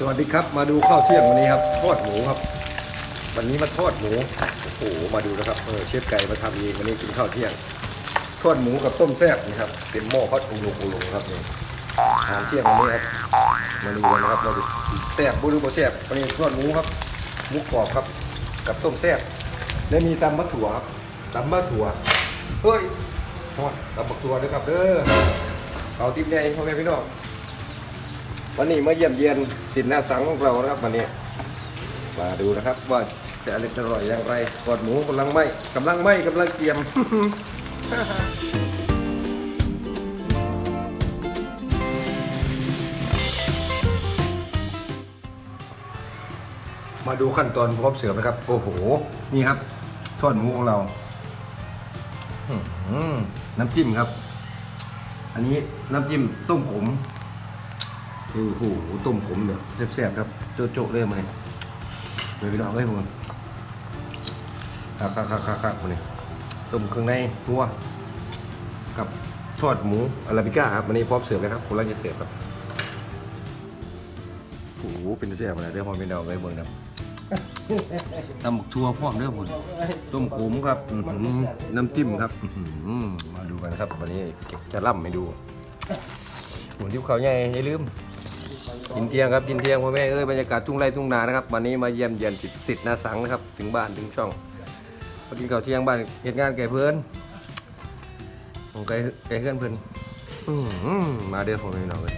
สวัสดีครับ มาดูข้าวเที่ยงวันนี้ครับทอดหมูครับ วันนี้มาทอดหมูโอ้โหมาดูนะครับเออเชฟไก่มาทำเองวันนี้กินข้าวเที่ยง ทอดหมูกับต้มแซ่บนะครับเป็นหม้อพัดอุลุงอุลุงครับนี่อาหารเที่ยงวันนี้ครับมาดูกันนะครับเราจะแซ่บบุรุษแซ่บวันนี้ทอดหมูครับหมูกรอบครับ กับต้มแซ่บและมีตำมะถั่วครับตำมะถั่วเฮ้ยทอดตำมะถั่วด้วยครับเด้อเอาติ๊บใหญ่พ่อแม่พี่น้อง วันนี้มาเยี่ยมเยียนสินหน้าสังของเรานะครับวันนี้ มาดูนะครับว่าจะอร่อยอยอย่างไรกอดหมูกำลังไหมกำลังไหมกำลังเกรียมมาดูขั้นตอนพร้อมเสิร์ฟนะครับ โอ้โห นี่ครับทอดหมูของเราน้ำจิ้มครับ อันนี้น้ำจิ้มต้มขม โอ้โหต้มขมแบบแซ่บๆครับโจ๊ะๆเลยมาเลยเลยพี่น้องเอ้ยผมคักคักคักคักคักมาเลยต้มเครื่องในตัวกับทอดหมูอาราบิก้าครับวันนี้พร้อมเสิร์ฟเลยครับผมรังจะเสิร์ฟครับโอ้โหเป็นเสียบอะไรเดี๋ยวพอเป็นเราไว้เบิ่งครับตำบักทัวพร้อมเด้อผมต้มขมครับน้ำจิ้มครับมาดูกันครับ วันนี้จะล่ำให้ดูหมุนทิพเขาใหญ่อย่าลืม กินเที่ยงครับกินเที่ยงพ่อแม่เอ้ยบรรยากาศทุ่งไร่ทุ่งนานะครับวันนี้มาเยี่ยมเยียนสิทธิ์สิทธิ์นาสังนะครับ ถึงบ้านถึงช่องมากินข้าวเที่ยงบ้านเหตุงานแก่เพื่อนผมไกลไกลเพื่อนเพื่อนมาเด้อผมพี่น้องเลย